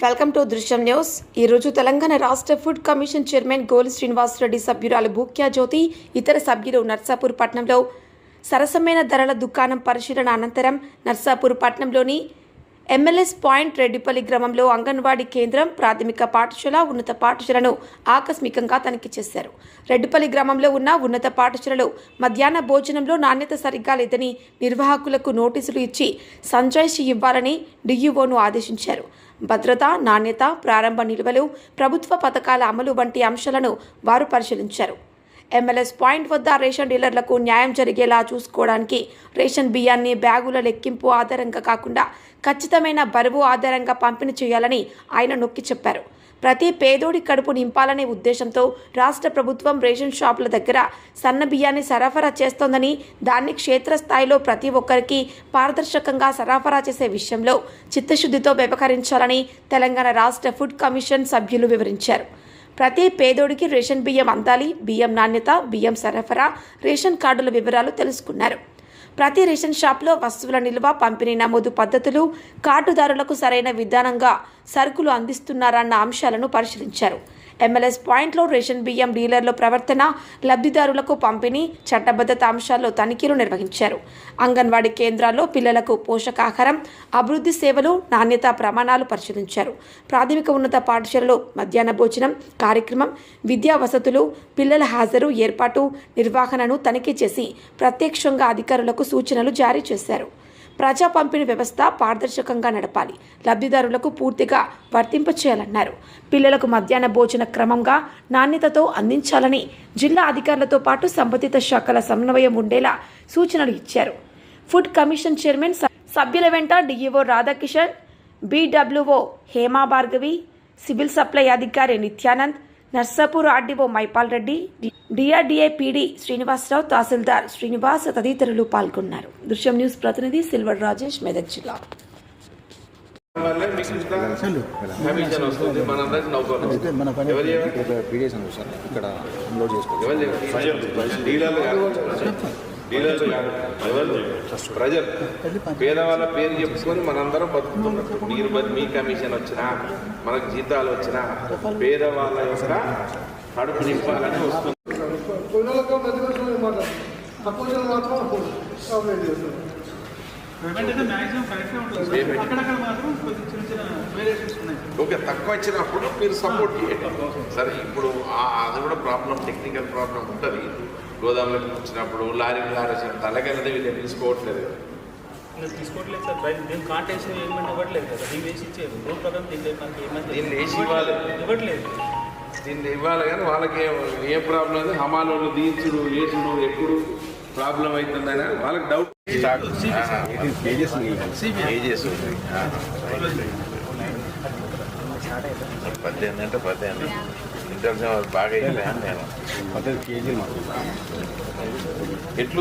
Welcome to దృశ్యం news. ఈరోజు తెలంగాణ రాష్ట్ర ఫుడ్ కమిషన్ చైర్మన్ గోలి శ్రీనివాసరెడ్డి సభ్యురాలు భూక్యా జ్యోతి ఇతర సభ్యులు నర్సాపూర్ పట్టణంలో సరసమైన ధరల దుకాణం పరిశీలన అనంతరం నర్సాపూర్ పట్టణంలోని ఎమ్మెల్యేస్ పాయింట్ రెడ్డిపల్లి గ్రామంలో అంగన్వాడీ కేంద్రం ప్రాథమిక పాఠశాల ఉన్నత పాఠశాలను ఆకస్మికంగా తనిఖీ చేశారు. రెడ్డిపల్లి గ్రామంలో ఉన్న ఉన్నత పాఠశాలలో మధ్యాహ్న భోజనంలో నాణ్యత సరిగ్గా లేదని నిర్వాహకులకు నోటీసులు ఇచ్చి సంజాయిషి ఇవ్వాలని డిఈఓను ఆదేశించారు. భద్రత నాణ్యత ప్రారంభ నిల్వలు ప్రభుత్వ పథకాల అమలు వంటి అంశాలను వారు పరిశీలించారు. ఎమ్మెల్యేస్ పాయింట్ వద్ద రేషన్ డీలర్లకు న్యాయం జరిగేలా చూసుకోవడానికి రేషన్ బియ్యాన్ని బ్యాగుల లెక్కింపు ఆధారంగా కాకుండా ఖచ్చితమైన బరువు ఆధారంగా పంపిణీ చేయాలని ఆయన నొక్కి చెప్పారు. ప్రతి పేదోడి కడుపు నింపాలనే ఉద్దేశంతో రాష్ట్ర ప్రభుత్వం రేషన్ షాపుల దగ్గర సన్న బియ్యాన్ని సరఫరా చేస్తోందని దాన్ని క్షేత్రస్థాయిలో ప్రతి ఒక్కరికి పారదర్శకంగా సరఫరా చేసే విషయంలో చిత్తశుద్ధితో వ్యవహరించాలని తెలంగాణ రాష్ట్ర ఫుడ్ కమిషన్ సభ్యులు వివరించారు. ప్రతి పేదోడికి రేషన్ బియ్యం అందాలి బియ్యం నాణ్యత బియ్యం సరఫరా రేషన్ కార్డుల వివరాలు తెలుసుకున్నారు. ప్రతి రేషన్ షాప్లో వస్తువుల నిల్వ పంపిణీ నమోదు పద్ధతులు కార్డుదారులకు సరైన విధానంగా సరుకులు అందిస్తున్నారన్న అంశాలను పరిశీలించారు. ఎమ్మెల్యేస్ పాయింట్లో రేషన్ బియ్యం డీలర్ల ప్రవర్తన లబ్ధిదారులకు పంపిణీ చట్టబద్ధత అంశాల్లో తనిఖీలు నిర్వహించారు. అంగన్వాడీ కేంద్రాల్లో పిల్లలకు పోషకాహారం అభివృద్ధి సేవలు నాణ్యతా ప్రమాణాలు పరిశీలించారు. ప్రాథమిక ఉన్నత పాఠశాలలో మధ్యాహ్న భోజనం కార్యక్రమం విద్యా వసతులు పిల్లల హాజరు ఏర్పాటు నిర్వహణను తనిఖీ చేసి ప్రత్యక్షంగా అధికారులకు సూచనలు జారీ చేశారు. ప్రజా పంపిణీ వ్యవస్థ పారదర్శకంగా నడపాలి. లబ్ధిదారులకు పూర్తిగా వర్తింపచేయాలన్నారు పిల్లలకు మధ్యాహ్న భోజన క్రమంగా నాణ్యతతో అందించాలని జిల్లా అధికారులతో పాటు సంబంధిత శాఖల సమన్వయం ఉండేలా సూచనలు ఇచ్చారు. ఫుడ్ కమిషన్ చైర్మన్ సభ్యుల వెంట DEO Radhakishan BWO Hema Bhargavi civil supply అధికారి Nityanand Narsapur RDO Maipal Reddy DRDA PD Srinivasarao tahsildar Srinivas తదితరులు పాల్గొన్నారు. దృశ్యం న్యూస్ ప్రతినిధి సిల్వర్ రాజేష్ మెదక్ జిల్లా. ఇక్కడ డీలర్లు ఎవరు? ప్రజలు. పేదవాళ్ళ పేరు చెప్పుకొని మనందరం బతుకుతున్నాం. మీరు బతి- మీ కమిషన్ వచ్చినా మనకు జీతాలు వచ్చినా పేదవాళ్ళ యొక్క కడుపు నింపాలని వస్తుంది ఓకే తక్కువ వచ్చినప్పుడు మీరు సపోర్ట్ చేయండి. సరే ఇప్పుడు ఆ- అది కూడా ప్రాబ్లం టెక్నికల్ ప్రాబ్లం ఉంటుంది. గోదాములకు వచ్చినప్పుడు లారీ లారీ తలకెళ్ళదే వీళ్ళు తీసుకోవట్లేదు ఇంకా తీసుకోవట్లేదు సార్. బయట మేము కాంటాక్ట్స్ ఏమైనా ఇవ్వట్లేదు కదా. దీన్ని వేసి ఇచ్చేది రూల్ ప్రకారం దీన్ని వేసి ఇవ్వాలి. ఇవ్వట్లేదు. దీన్ని ఇవ్వాలి కానీ వాళ్ళకి ఏ- ప్రాబ్లం ఉంది హమాలోళ్ళు దీచుడు ఏసుడు ఎప్పుడు ప్రాబ్లం అవుతుందని వాళ్ళకి డౌట్. పద్దెనిమిది అంటే పద్దెనిమిది. ఇంటర్ బాగా అయిపోయాను నేను. ఎట్లు